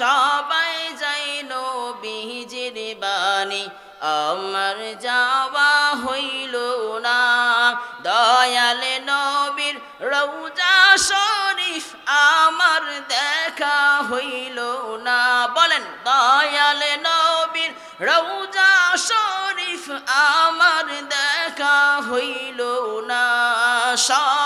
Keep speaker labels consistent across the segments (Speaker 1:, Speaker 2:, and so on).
Speaker 1: সবাই যাই নবীজির বাণী, আমার যাওয়া হইল না। দয়াল নবীর রৌজা শরীফ আমার দেখা হইল না। বলেন, দয়াল নবীর রৌজা শরীফ আমার দেখা হইল না। সবাই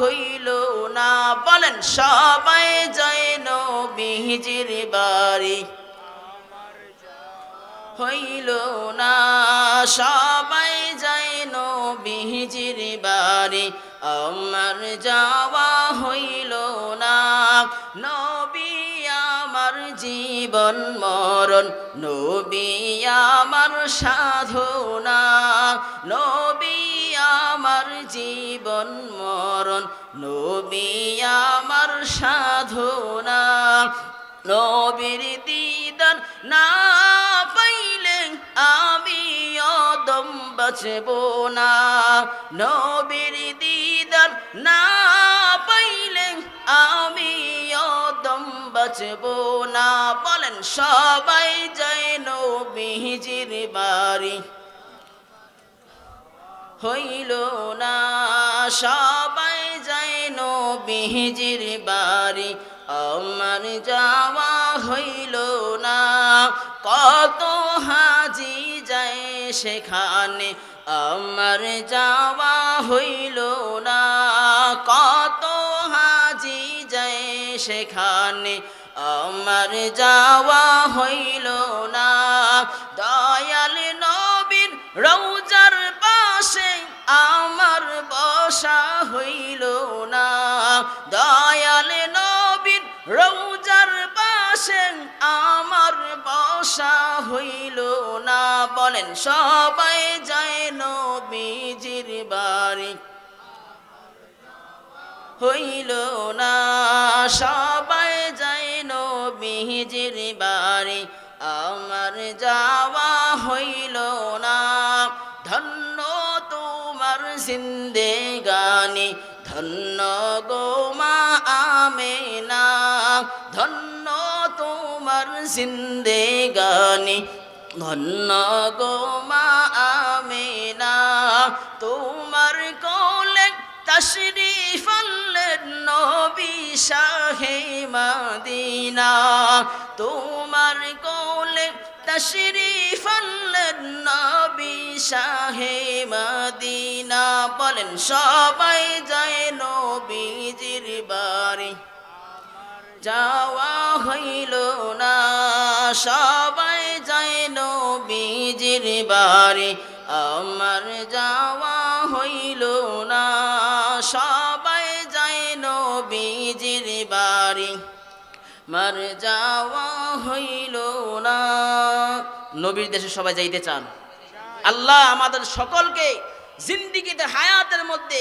Speaker 1: হইল না? বলেন, সবাই যায় বিহিজির বাড়ি। হইল না? সবাই যায় বিহিজির বাড়ি। আমার যাওয়া হইল না। জীবন মরণ। নবী আমার সাধনা, নবী আমার জীবন মরণ। নবী আমার সাধনা, নবীর দিদান না পাইলে আমি অদম বাঁচব না। নবীর দিদান না বাঁচব না। বলেন, সবাই যায় নবীজির বাড়ি হইল না। সবাই যাই নবীজির বাড়ি আমার যাওয়া হইল না। কত হাজি যায় সেখানে আমার যাওয়া হইল না। কত হাজি যায় সেখানে আমার যাওয়া হইল না। দয়াল নবীর রৌজার পাশে আমার বসা হইল না। দয়াল নবীর রৌজার পাশে আমার বসা হইল না। বলেন, সবাই যায় নবীজির বাড়ি। হইল না। তোমার সিন্দে গানি, ধন্য গোমা আমেনা, ধন্য তোমার সিন্দে গানি, ধন্য গোমা আমেনা, তোমার কোলে তশরিফ আনলেন নবী শাহে মদিনা, তোমার কোলে নবী শাহে মদিনা বলেন, সবাই যায় নবীজির বাড়ি। যাওয়া হইল না, সবাই যায় নবীজির বাড়ি। আমার যাওয়া হইল না সবাই মার যাওয়া হইল না। নবীর দেশে সবাই যাইতে চান। আল্লাহ আমাদের সকলকে জিন্দিগিতে, হায়াতের মধ্যে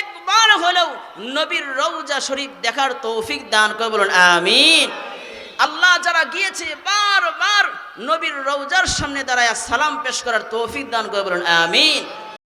Speaker 1: একবার হলেও নবীর রৌজা শরীফ দেখার তৌফিক দান করে বলুন, আমিন। আল্লাহ যারা গিয়েছে, বারবার নবীর রৌজার সামনে দাঁড়ায় সালাম পেশ করার তৌফিক দান করে বলুন, আমিন।